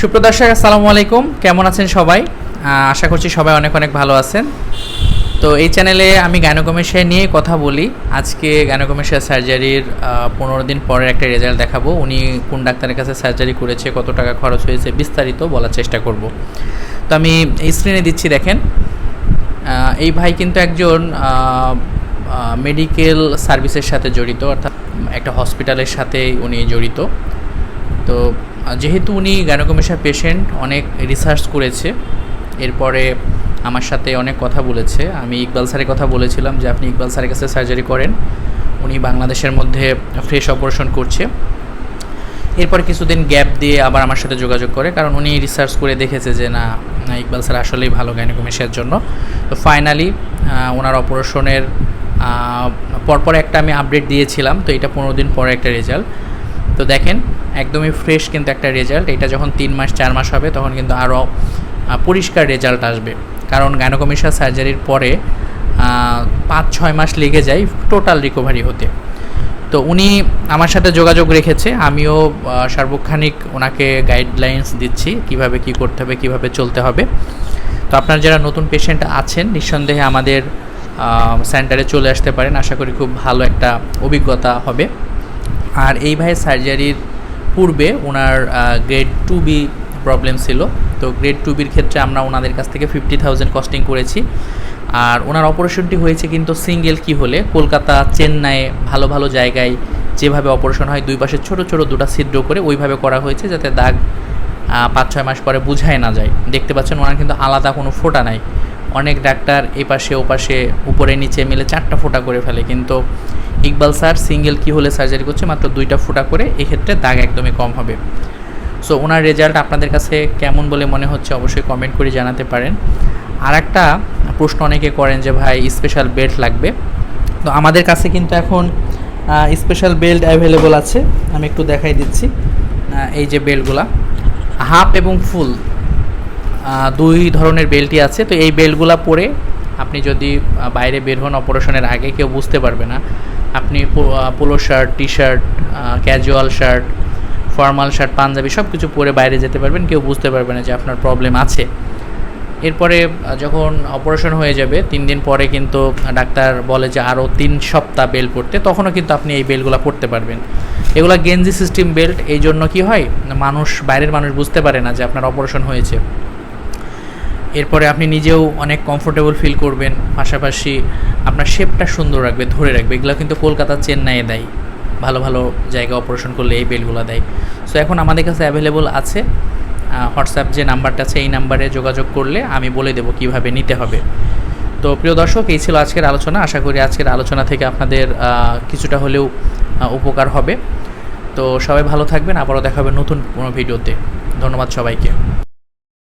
সুপ্রদর্শক আসসালামু আলাইকুম। কেমন আছেন সবাই? আশা করছি সবাই অনেক অনেক ভালো আছেন। তো এই চ্যানেলে আমি গাইনোকমেশিয়া নিয়ে কথা বলি। আজকে গাইনোকমেশিয়া সার্জারির পনেরো দিন পরের একটা রেজাল্ট দেখাবো। উনি কোন ডাক্তারের কাছে সার্জারি করেছে, কত টাকা খরচ হয়েছে, বিস্তারিত বলার চেষ্টা করব। তো আমি স্ক্রিনে দিচ্ছি, দেখেন। এই ভাই কিন্তু একজন মেডিকেল সার্ভিসের সাথে জড়িত, অর্থাৎ একটা হসপিটালের সাথে উনি জড়িত। তো যেহেতু উনি গ্যানোকমেশা পেশেন্ট অনেক রিসার্চ করেছে। এরপরে আমার সাথে অনেক কথা বলেছে। আমি ইকবাল স্যারের কথা বলেছিলাম যে, আপনি ইকবাল স্যারের কাছে সার্জারি করেন। উনি বাংলাদেশের মধ্যে ফ্রেশ অপারেশন করছে। এরপর কিছুদিন গ্যাপ দিয়ে আবার আমার সাথে যোগাযোগ করে, কারণ উনি রিসার্চ করে দেখেছে যে, না ইকবাল স্যার আসলেই ভালো গাইনোকমেশিয়ার জন্য। তো ফাইনালি ওনার অপারেশনের পরপর একটা আমি আপডেট দিয়েছিলাম। তো এটা পনেরো দিন পরে একটা রেজাল্ট তো দেখেন একদমই ফ্রেশ কিন্তু একটা রেজাল্ট এটা যখন তিন মাস, চার মাস হবে, তখন কিন্তু আরও পরিষ্কার রেজাল্ট আসবে। কারণ গাইনোকমেশিয়া সার্জারির পরে পাঁচ, ছয় মাস লেগে যায় টোটাল রিকভারি হতে। তো উনি আমার সাথে যোগাযোগ রেখেছে, আমিও সার্বক্ষণিক ওনাকে গাইডলাইন্স দিচ্ছি, কীভাবে কি করতে হবে, কীভাবে চলতে হবে। তো আপনার যারা নতুন পেশেন্ট আছেন, নিঃসন্দেহে আমাদের সেন্টারে চলে আসতে পারেন। আশা করি খুব ভালো একটা অভিজ্ঞতা হবে। আর এই ভাইয়ের সার্জারির পূর্বে ওনার গ্রেড টু বি প্রবলেম ছিল। তো গ্রেড টু বির ক্ষেত্রে আমরা ওনাদের কাছ থেকে ফিফটি থাউজেন্ড কস্টিং করেছি। আর ওনার অপারেশনটি হয়েছে কিন্তু সিঙ্গেল কি হলে? কলকাতা চেন্নাইয়ে ভালো ভালো জায়গায় যেভাবে অপারেশন হয়, দুই পাশে ছোট ছোট দুটো ছিদ্র করে ওইভাবে করা হয়েছে যাতে দাগ পাঁচ ছয় মাস পরে বুঝায় না যায়। দেখতে পাচ্ছেন ওনার কিন্তু আলাদা কোনো ফোঁটা নাই। অনেক ডাক্তার এই পাশে ও পাশে উপরে নিচে মিলে চারটা ফোঁটা করে ফেলে। কিন্তু ইকবাল স্যার সিঙ্গেল কি হলে সার্জারি করছে? মাত্র দুইটা ফোঁটা করে এক্ষেত্রে দাগ একদমই কম হবে। সো ওনার রেজাল্ট আপনাদের কাছে কেমন বলে মনে হচ্ছে অবশ্যই কমেন্ট করে জানাতে পারেন। আর একটা প্রশ্ন অনেকে করেন যে, ভাই স্পেশাল বেল্ট লাগবে? তো আমাদের কাছে কিন্তু এখন স্পেশাল বেল্ট অ্যাভেলেবল আছে। আমি একটু দেখাই দিচ্ছি এই যে বেল্টগুলা হাফ এবং ফুল দুই ধরনের বেল্টই আছে। তো এই বেল্টগুলা পরে আপনি যদি বাইরে বের হন অপারেশনের আগে, কেউ বুঝতে পারবে না। আপনি polo shirt T shirt casual shirt formal shirt, panjabi সব কিছু পরে বাইরে যেতে পারবেন, কেউ বুঝতে পারবে না যে আপনার প্রবলেম আছে। এরপরে যখন অপারেশন হয়ে যাবে, তিন দিন পরে কিন্তু ডাক্তার বলে যে আরও তিন সপ্তাহ বেল্ট পড়তে, তখনও কিন্তু আপনি এই বেলগুলো পড়তে পারবেন। এগুলো গেঞ্জি সিস্টেম বেল্ট এই জন্য কি হয়? মানুষ, বাইরের মানুষ বুঝতে পারে না যে আপনার অপারেশন হয়েছে। এরপরে আপনি নিজেও অনেক কমফোর্টেবল ফিল করবেন, পাশাপাশি আপনার শেপটা সুন্দর রাখবে, ধরে রাখবে। এগুলো কিন্তু কলকাতা চেন্নাইয়ে দেয়। ভালো ভালো জায়গা অপারেশন করলে এই বেলগুলো দেয়। সো এখন আমাদের কাছে অ্যাভেলেবল আছে। হোয়াটসঅ্যাপ যে নাম্বারটা আছে, এই নাম্বারে যোগাযোগ করলে আমি বলে দেবো কীভাবে নিতে হবে। তো, প্রিয় দর্শক, এই ছিল আজকের আলোচনা। আশা করি আজকের আলোচনা থেকে আপনাদের কিছুটা হলেও উপকার হবে। তো, সবাই ভালো থাকবেন। আবারও দেখা হবে নতুন কোনো ভিডিওতে। ধন্যবাদ সবাইকে।